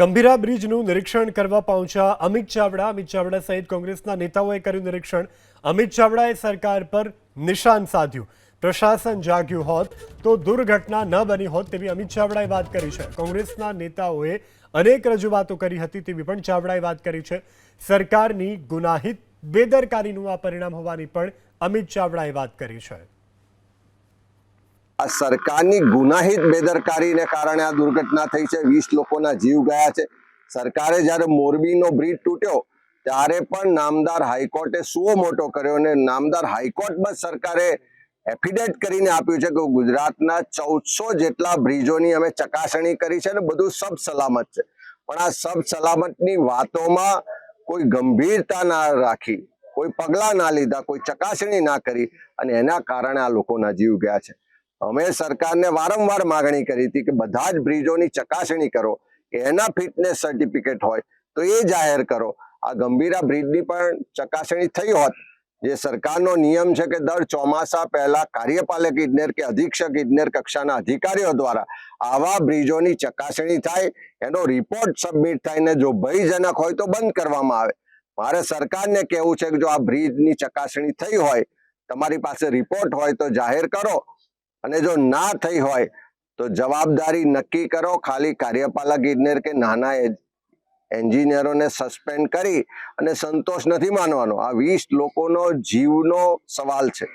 ગંભીરા બ્રિજનું નિરીક્ષણ કરવા પહોંચ્યા અમિત ચાવડા. અમિત ચાવડા સહિત કોંગ્રેસના નેતાઓએ કર્યું નિરીક્ષણ. અમિત ચાવડાએ સરકાર પર નિશાન સાધ્યું. પ્રશાસન જાગ્યું હોત તો દુર્ઘટના ન બની હોત તેવી અમિત ચાવડાએ વાત કરી છે. કોંગ્રેસના નેતાઓએ અનેક રજૂઆતો કરી હતી તેવી પણ ચાવડાએ વાત કરી છે. સરકારની ગુનાહિત બેદરકારીનું આ પરિણામ હોવાની પણ અમિત ચાવડાએ વાત કરી છે. આ સરકારની ગુનાહિત બેદરકારીને કારણે આ દુર્ઘટના થઈ છે. વીસ લોકોના જીવ ગયા છે. સરકારે જ્યારે મોરબીનો બ્રિજ તૂટ્યો, ત્યારે પણ નામદાર હાઈકોર્ટે સુઓ મોટો કર્યો અને નામદાર હાઈકોર્ટમાં સરકારે એફિડેટ કરીને આપ્યું છે કે ગુજરાતના ચૌદસો જેટલા બ્રિજોની અમે ચકાસણી કરી છે અને બધું સબ સલામત છે. પણ આ સબ સલામતની વાતોમાં કોઈ ગંભીરતા ના રાખી, કોઈ પગલાં ના લીધા, કોઈ ચકાસણી ના કરી અને એના કારણે આ લોકોના જીવ ગયા છે. અમે સરકારને વારંવાર માગણી કરી હતી કે બધા જ બ્રિજોની ચકાસણી કરો કે એના ફિટનેસ સર્ટિફિકેટ હોય તો એ જાહેર કરો. આ ગંભીરા બ્રિજની પણ ચકાસણી થઈ હોત. જે સરકારનો નિયમ છે કે દર ચોમાસા પહેલા કાર્યપાલક ઇજનેર કે અધિક્ષક ઇજનેર કક્ષાના અધિકારીઓ દ્વારા આવા બ્રિજોની ચકાસણી થાય, એનો રિપોર્ટ સબમિટ થાય ને જો ભયજનક હોય તો બંધ કરવામાં આવે. મારે સરકારને કહેવું છે કે જો આ બ્રિજની ચકાસણી થઈ હોય, તમારી પાસે રિપોર્ટ હોય તો જાહેર કરો. અને જો ના થઈ હોય, તો જવાબદારી નક્કી કરો. ખાલી કાર્યપાલક ઇજનેર કે નાના એન્જિનિયરોને સસ્પેન્ડ કરી અને સંતોષ નથી માનવાનો. આ વીસ લોકોનો જીવનો સવાલ છે.